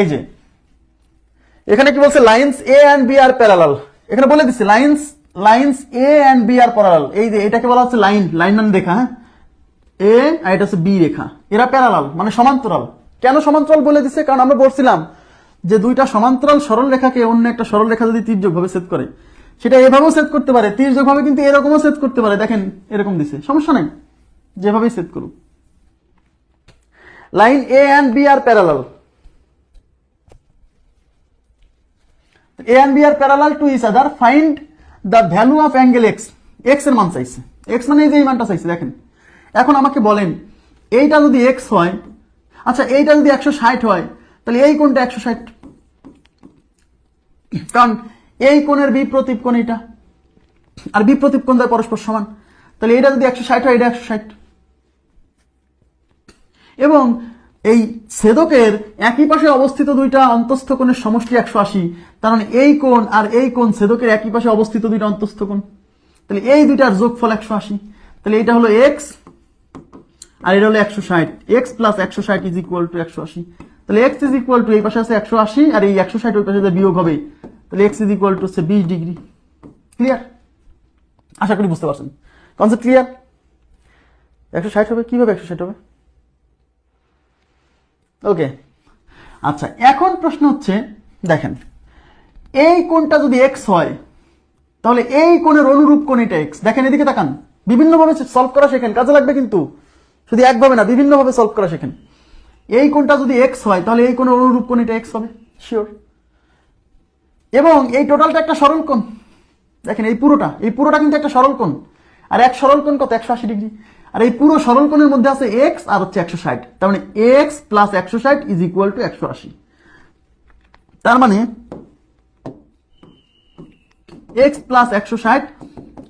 এই যে, এখানে কি বলছে lines A and B are parallel এখানে বলে দিচ্ছি lines lines A and B are parallel এই যে, এটাকে বলা হচ্ছে লাইন লাইন মানে রেখা হ্যাঁ? এ আর এটা হচ্ছে বি রেখা। এরা প্যারালাল মানে সমান্তরাল। কেন সমান্তরাল বলে দিচ্ছে? কারণ আমরা বলছিলাম যে দুইটা সমান্তরাল সরল রেখাকে অন্য একটা সরল রেখা যদি তির্যক ভাবে সেট করে, সেটা এভাবেও সেট করতে পারে। তির্যক ভাবে কিন্তু এরকমও সেট করতে পারে। দেখেন, এরকম দিছে। সমস্যা নাই। যেভাবেই সেট করুক। Line A and B are parallel A and B are parallel to each other find the value of angle x এক্সের মান চাইছে। এক্স মানে এই যে মানটা চাইছে, দেখেন। এখন আমাকে বলেন, এইটা যদি এক্স হয় আচ্ছা এইটা যদি একশো ষাট হয়, তাহলে এই কোণটা একশো ষাট। কারণ এই কোণের বিপ্রতীপ কোণ এটা আর বিপ্রতীপ কোণ দ্বয় পরস্পর সমান। তাহলে এটা যদি একশো ষাট হয় এটা একশো ষাট। এবং এই ছেদকের একই পাশে অবস্থিত দুইটা অন্তস্থ কোণের সমষ্টি একশো আশি। তার মানে এই কোণ আর এই কোণ ছেদকের একই পাশে অবস্থিত দুইটা অন্তস্থ কোণ। তাহলে এই দুইটার যোগফল একশো আশি। তাহলে এটা হলো এক্স আর এটা হলো একশো ষাট। এক্স প্লাস একশো ষাট ইজ ইকুয়াল টু একশো আশি। তাহলে এক্স ইজ ইকুয়াল টু এই পাশে আছে একশো আশি আর এই একশো ষাট ওই পাশে বিয়োগ হবে। তাহলে এক্স ইজ ইকুয়াল টু হচ্ছে বিশ ডিগ্রি। ক্লিয়ার আশা করি বুঝতে পারছেন। কনসেপ্ট ক্লিয়ার একশো ষাট হবে? কীভাবে একশো ষাট হবে? ওকে। আচ্ছা এখন প্রশ্ন হচ্ছে, দেখেন, এই কোণটা যদি এক্স হয়, তাহলে এই কোণের অনুরূপ কোণ এটা এক্স দেখেন, এদিকে তাকান। বিভিন্নভাবে সলভ করা শেখেন, কাজে লাগবে কিন্তু। শুধু একভাবে না, বিভিন্নভাবে সলভ করা শেখেন। এই কোণটা যদি এক্স হয়, তাহলে এই কোণের অনুরূপ কোণ এটা এক্স হবে। শিওর এবং এই টোটালটা একটা সরল কোণ। দেখেন, এই পুরোটা এই পুরোটা কিন্তু একটা সরল কোণ। আর এক সরল কোণ কত? একশো আশি ডিগ্রি। আর এই পুরো সরল কোণের মধ্যে আছে এক্স আর হচ্ছে একশো ষাট। তার মানে এক্স প্লাস একশো ষাট ইজ ইকুয়াল টু একশো আশি। তার মানে এক্স প্লাস একশো ষাট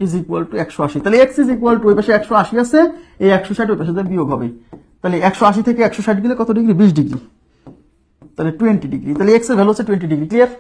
ইজ ইকুয়াল টু একশো আশি। তাহলে এক্স ইজ ইকুয়াল টু ওই পাশে একশো আশি আছে, এই একশো ষাট ওই পাশে বিয়োগ হবে। তাহলে একশো আশি থেকে একশো ষাট গেলে কত ডিগ্রি? বিশ ডিগ্রি। তাহলে টোয়েন্টি ডিগ্রি। তাহলে এক্সের ভ্যালু হচ্ছে টোয়েন্টি ডিগ্রি। ক্লিয়ার